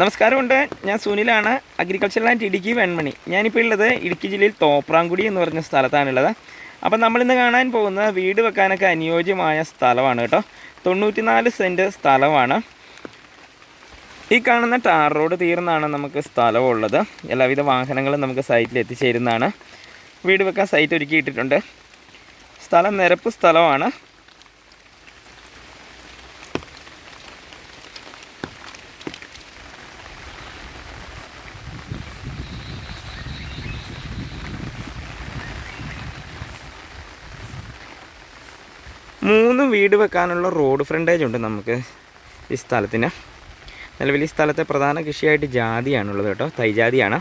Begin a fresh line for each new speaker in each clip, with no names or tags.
നമസ്കാരമുണ്ട്. ഞാൻ സുനിലാണ്. Agriculture and Idukki Venmani. ഞാനിപ്പോൾ ഉള്ളത് ഇടുക്കി ജില്ലയിൽ തോപ്രാങ്കുടി എന്ന് പറഞ്ഞ സ്ഥലത്താണുള്ളത്. അപ്പം നമ്മളിന്ന് കാണാൻ പോകുന്ന വീട് വെക്കാനൊക്കെ അനുയോജ്യമായ സ്ഥലമാണ് കേട്ടോ. തൊണ്ണൂറ്റിനാല് സെന്റ് സ്ഥലമാണ്. ഈ കാണുന്ന ടാർ റോഡ് തീർന്നാണ് നമുക്ക് സ്ഥലമുള്ളത്. എല്ലാവിധ വാഹനങ്ങളും നമുക്ക് സൈറ്റിൽ എത്തിച്ചേരുന്നതാണ്. വീട് വെക്കാൻ സൈറ്റ് ഒരുക്കിയിട്ടിട്ടുണ്ട്. സ്ഥലം നിരപ്പ് സ്ഥലമാണ്. മൂന്ന് വീട് വെക്കാനുള്ള റോഡ് ഫ്രണ്ടേജ് ഉണ്ട് നമുക്ക് ഈ സ്ഥലത്തിന്. നിലവിൽ ഈ സ്ഥലത്തെ പ്രധാന കൃഷിയായിട്ട് ജാതിയാണുള്ളത് കേട്ടോ. തൈജാതിയാണ്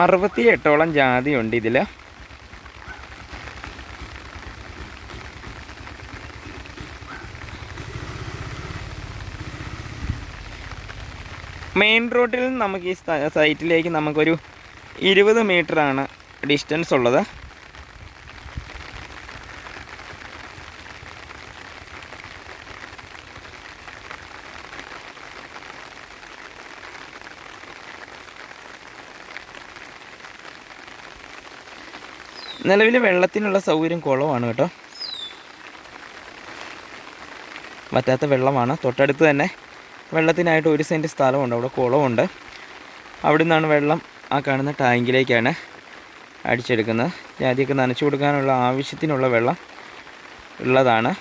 അറുപത്തി എട്ടോളം ജാതിയുണ്ട് ഇതിൽ മെയിൻ റോഡിൽ നമുക്ക് ഈ സൈറ്റിലേക്ക് നമുക്കൊരു ഇരുപത് മീറ്ററാണ് ഡിസ്റ്റൻസ് ഉള്ളത്. നിലവിൽ വെള്ളത്തിനുള്ള സൗകര്യം കുളമാണ് കേട്ടോ. പറ്റാത്ത വെള്ളമാണ്. തൊട്ടടുത്ത് തന്നെ വെള്ളത്തിനായിട്ട് ഒരു സെന്റ് സ്ഥലമുണ്ട്. അവിടെ കുളമുണ്ട് അവിടെ നിന്നാണ് വെള്ളം ആ കാണുന്ന ടാങ്കിലേക്കാണ് അടിച്ചെടുക്കുന്നത്. ജാതിയൊക്കെ നനച്ചു കൊടുക്കാനുള്ള ആവശ്യത്തിനുള്ള വെള്ളം ഉള്ളതാണ്.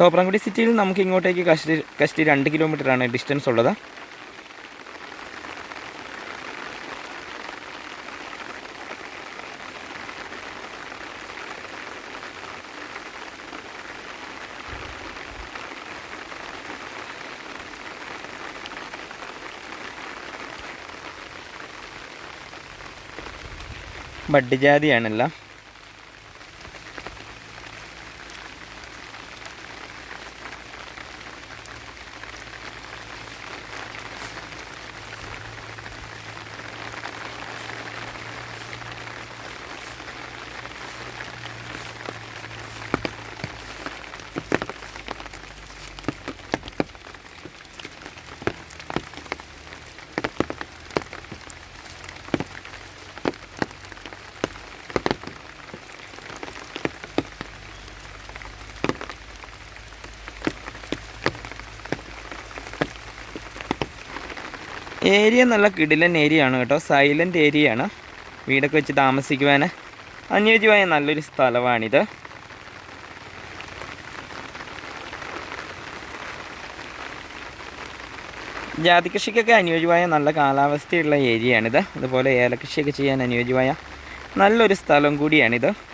തോപ്രാംകുടി സിറ്റിയിൽ നമുക്ക് ഇങ്ങോട്ടേക്ക് കഷ്ടി കഷ്ടി രണ്ട് കിലോമീറ്ററാണ് ഡിസ്റ്റൻസ് ഉള്ളത്. ബഡ് ഏരിയ നല്ല കിടിലൻ ഏരിയ ആണ് കേട്ടോ. സൈലന്റ് ഏരിയ ആണ്. വീടൊക്കെ വെച്ച് താമസിക്കുവാൻ അനുയോജ്യമായ നല്ലൊരു സ്ഥലമാണിത്. ജാതി കൃഷിക്കൊക്കെ അനുയോജ്യമായ നല്ല കാലാവസ്ഥയുള്ള ഏരിയയാണിത്. അതുപോലെ ഏലകൃഷിയൊക്കെ ചെയ്യാൻ അനുയോജ്യമായ നല്ലൊരു സ്ഥലം കൂടിയാണിത്.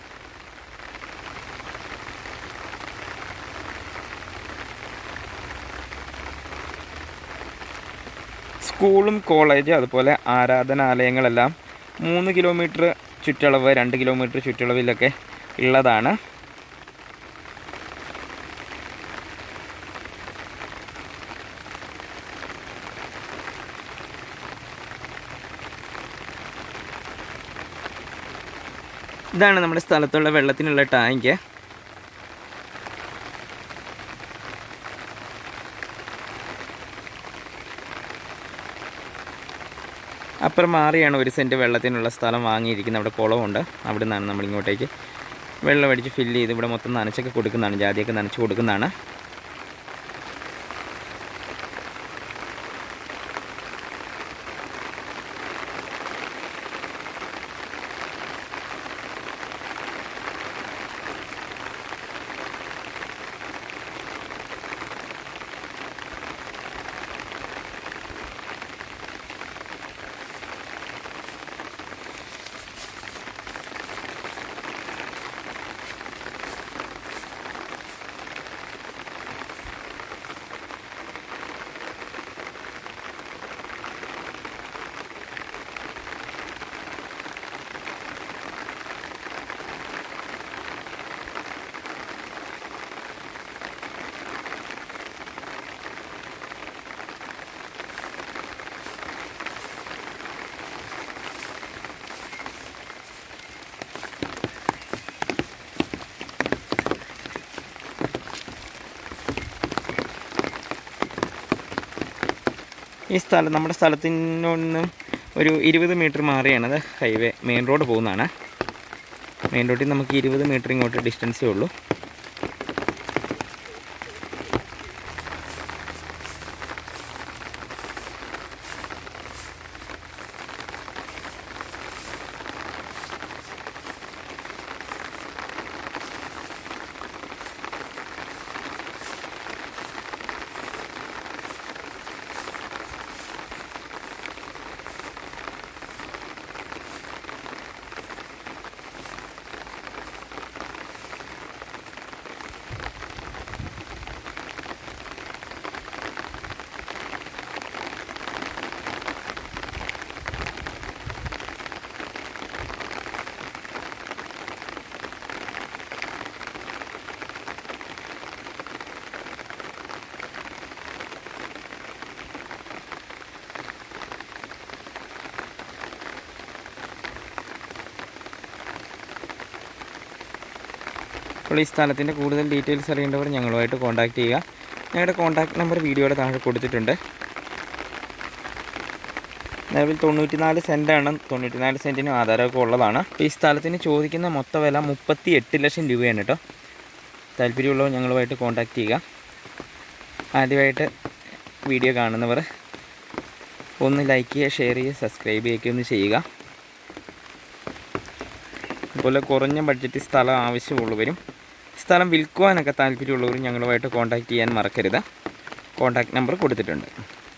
സ്കൂളും കോളേജ് അതുപോലെ ആരാധനാലയങ്ങളെല്ലാം മൂന്ന് കിലോമീറ്റർ ചുറ്റളവ് രണ്ട് കിലോമീറ്റർ ചുറ്റളവിലൊക്കെ ഉള്ളതാണ്. ഇതാണ് നമ്മുടെ സ്ഥലത്തുള്ള വെള്ളത്തിനുള്ള ടാങ്ക്. അപ്പുറം മാറിയാണ് ഒരു സെന്റ് വെള്ളത്തിനുള്ള സ്ഥലം വാങ്ങിയിരിക്കുന്നത്. അവിടെ കുളമുണ്ട്. അവിടെ നിന്നാണ് നമ്മളിങ്ങോട്ടേക്ക് വെള്ളം അടിച്ച് ഫില്ല് ചെയ്ത് ഇവിടെ മൊത്തം നനച്ചൊക്കെ കൊടുക്കുന്നതാണ്. ജാതിയൊക്കെ നനച്ച് കൊടുക്കുന്നതാണ്. ഈ സ്ഥലം നമ്മുടെ സ്ഥലത്തിൽ നിന്നും ഒരു ഇരുപത് മീറ്റർ മാറിയാണ് ഹൈവേ മെയിൻ റോഡ് പോകുന്നതാണ്. മെയിൻ റോഡിൽ നമുക്ക് ഇരുപത് മീറ്റർ ഇങ്ങോട്ട് ഡിസ്റ്റൻസേ ഉള്ളൂ. അപ്പോൾ ഈ സ്ഥലത്തിന്റെ കൂടുതൽ ഡീറ്റെയിൽസ് അറിയേണ്ടവർ ഞങ്ങളുമായിട്ട് കോൺടാക്റ്റ് ചെയ്യുക. ഞങ്ങളുടെ കോൺടാക്ട് നമ്പർ വീഡിയോയുടെ താഴെ കൊടുത്തിട്ടുണ്ട്. നിലവിൽ തൊണ്ണൂറ്റി നാല് സെന്റാണ്. തൊണ്ണൂറ്റി നാല് സെന്റിനും ആധാരമൊക്കെ ഉള്ളതാണ്. ഈ സ്ഥലത്തിന് ചോദിക്കുന്ന മൊത്ത വില മുപ്പത്തി എട്ട് ലക്ഷം രൂപയാണ് കേട്ടോ. താല്പര്യമുള്ളവർ ഞങ്ങളുമായിട്ട് കോൺടാക്റ്റ് ചെയ്യുക. ആദ്യമായിട്ട് വീഡിയോ കാണുന്നവർ ഒന്ന് ലൈക്ക് ചെയ്യുക ഷെയർ ചെയ്യുക സബ്സ്ക്രൈബ് ചെയ്യുകയൊക്കെ ഒന്ന് ചെയ്യുക. അതുപോലെ കുറഞ്ഞ ബഡ്ജറ്റ് സ്ഥലം ആവശ്യമുള്ളവരും സ്ഥലം വിൽക്കുവാനൊക്കെ താല്പര്യമുള്ളവരും ഞങ്ങളുമായിട്ട് കോൺടാക്റ്റ് ചെയ്യാൻ മറക്കരുത്. കോൺടാക്ട് നമ്പർ കൊടുത്തിട്ടുണ്ട്.